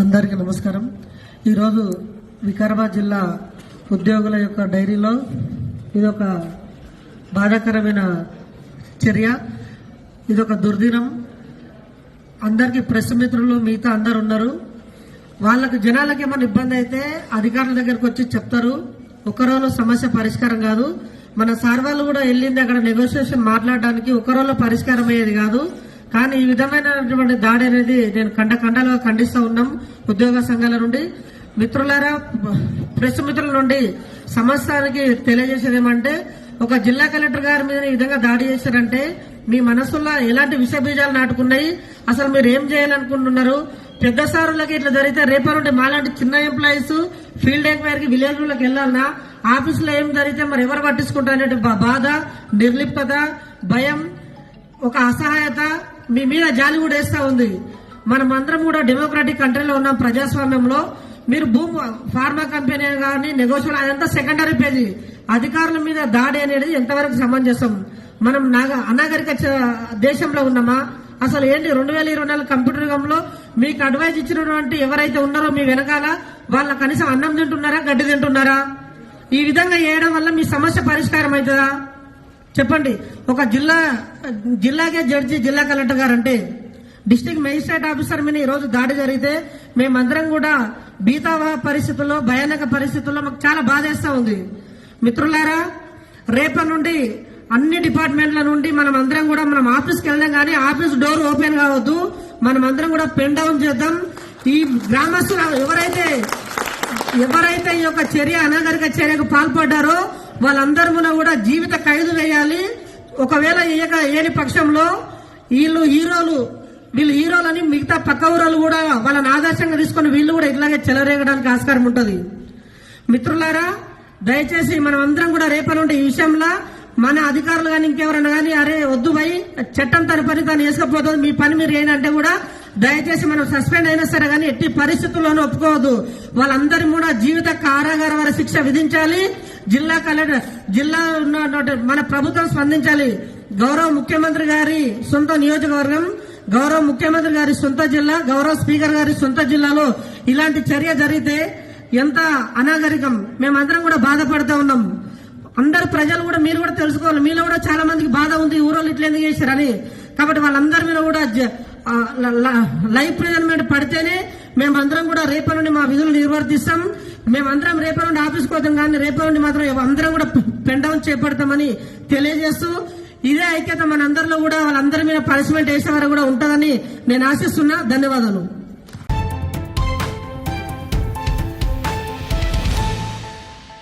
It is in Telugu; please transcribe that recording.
అందరికీ నమస్కారం. ఈరోజు వికారాబాద్ జిల్లా ఉద్యోగుల యొక్క డైరీలో ఇది ఒక బాధాకరమైన చర్య. ఇది ఒక దుర్దినం. అందరికీ ప్రెస్ మిత్రులు మిగతా అందరు ఉన్నారు వాళ్ళకి జనాలకి ఏమైనా ఇబ్బంది అయితే అధికారుల దగ్గరకు వచ్చి చెప్తారు. ఒకరోజు సమస్య పరిష్కారం కాదు. మన సార్ వాళ్ళు కూడా వెళ్ళింది అక్కడ నెగోషియేషన్ మాట్లాడడానికి. ఒకరోజు పరిష్కారం అయ్యేది కాదు. కానీ ఈ విధమైనటువంటి దాడి అనేది నేను కండ కండలుగా ఖండిస్తూ ఉన్నాం ఉద్యోగ సంఘాల నుండి. మిత్రులారా ప్రెస్ మిత్రుల నుండి సమస్యానికి తెలియజేసేది ఏమంటే ఒక జిల్లా కలెక్టర్ గారి మీద ఈ విధంగా దాడి చేశారంటే మీ మనసులో ఎలాంటి విష బీజాలు నాటుకున్నాయి? అసలు మీరు ఏం చేయాలనుకుంటున్నారు? పెద్ద సారులకి ఇట్లా జరిగితే రేపటి నుండి మాలాంటి చిన్న ఎంప్లాయీస్ ఫీల్డ్ ఎంక్వైరీకి విలేజ్లకు వెళ్ళాలన్నా ఆఫీసులో ఏం జరిగితే మరి ఎవరు పట్టించుకుంటారు పట్టించుకుంటారనే బాధ నిర్లిప్త భయం ఒక అసహాయత మీ మీద జాలి కూడా వేస్తా ఉంది. మనం అందరం కూడా డెమోక్రాటిక్ కంట్రీలో ఉన్నాం ప్రజాస్వామ్యంలో. మీరు భూమి ఫార్మా కంపెనీ కానీ నెగోషియల్ అదంతా సెకండరీ పేజీ. అధికారుల మీద దాడి అనేది ఎంతవరకు సమంజసం? మనం నాగ అనాగరిక దేశంలో ఉన్నామా? అసలు ఏంటి రెండు వేల ఇరవై నాలుగు కంప్యూటర్ యుగంలో మీకు అడ్వైజ్ ఇచ్చినటువంటి ఎవరైతే ఉన్నారో మీ వెనకాల వాళ్ళ కనీసం అన్నం తింటున్నారా గడ్డి తింటున్నారా? ఈ విధంగా చేయడం వల్ల మీ సమస్య పరిష్కారం అవుతుందా? చెప్పండి. ఒక జిల్లా జిల్లాకే జడ్జి జిల్లా కలెక్టర్ గారు అంటే డిస్టిక్ మెజిస్ట్రేట్ ఆఫీసర్ మీద ఈ రోజు దాడి జరిగితే మేమందరం కూడా బీతావహ పరిస్థితుల్లో భయానక పరిస్థితుల్లో మాకు చాలా బాధేస్తా ఉంది. మిత్రులారా రేపటి నుండి అన్ని డిపార్ట్మెంట్ల నుండి మనం అందరం కూడా మనం ఆఫీస్కి వెళ్దాం కానీ ఆఫీస్ డోర్ ఓపెన్ కావద్దు. మనం అందరం కూడా పెన్ డౌన్ చేద్దాం. ఈ గ్రామస్తులు ఎవరైతే ఎవరైతే ఈ యొక్క చర్య అనాగరిక చర్యకు పాల్పడ్డారో వాళ్ళందరమున కూడా జీవిత ఖైదు వేయాలి. ఒకవేళ ఏక ఏని పక్షంలో వీళ్ళు హీరోలు వీళ్ళు హీరోలని మిగతా పక్క ఊరాలు కూడా వాళ్ళని ఆదర్శంగా తీసుకొని వీళ్ళు కూడా ఇట్లాగే చెలరేగడానికి ఆస్కారం ఉంటుంది. మిత్రులారా దయచేసి మనం అందరం కూడా రేపటి నుండి ఈ విషయంలో మన అధికారులు కానీ ఇంకెవరైనా కానీ అరే వద్దు భయ్ చట్టం తన పని తాను వేసుకపోతుంది మీ పని మీరు ఏంటంటే కూడా దయచేసి మనం సస్పెండ్ అయినా సరే కానీ ఎట్టి పరిస్థితుల్లోనూ ఒప్పుకోవద్దు. వాళ్ళందరూ కూడా జీవిత కారాగార వారి శిక్ష విధించాలి. జిల్లా కలెక్టర్ జిల్లా ఉన్నటువంటి మన ప్రభుత్వం స్పందించాలి. గౌరవ ముఖ్యమంత్రి గారి సొంత నియోజకవర్గం గౌరవ ముఖ్యమంత్రి గారి సొంత జిల్లా గౌరవ స్పీకర్ గారి సొంత జిల్లాలో ఇలాంటి చర్య జరిగితే ఎంత అనాగరికం. మేమందరం కూడా బాధపడుతూ ఉన్నాం. అందరు ప్రజలు కూడా మీరు కూడా తెలుసుకోవాలి. మీలో కూడా చాలా మందికి బాధ ఉంది. ఊరోళ్ళు ఇట్లా ఎందుకు చేశారని. కాబట్టి వాళ్ళందరి మీద కూడా లైఫ్ ప్రిజన్మెంట్ పడితేనే మేమందరం కూడా రేపటి నుండి మా విధులు నిర్వర్తిస్తాం. మేమందరం రేపటి నుండి ఆఫీస్కి పోతాం కానీ రేపటి నుండి మాత్రం అందరం కూడా పెండౌన్ చేపడతామని తెలియజేస్తూ ఇదే ఐక్యత మనందరిలో కూడా వాళ్ళందరి మీద పనిష్మెంట్ వేసే వరకు కూడా ఉంటుందని నేను ఆశిస్తున్నా. ధన్యవాదాలు.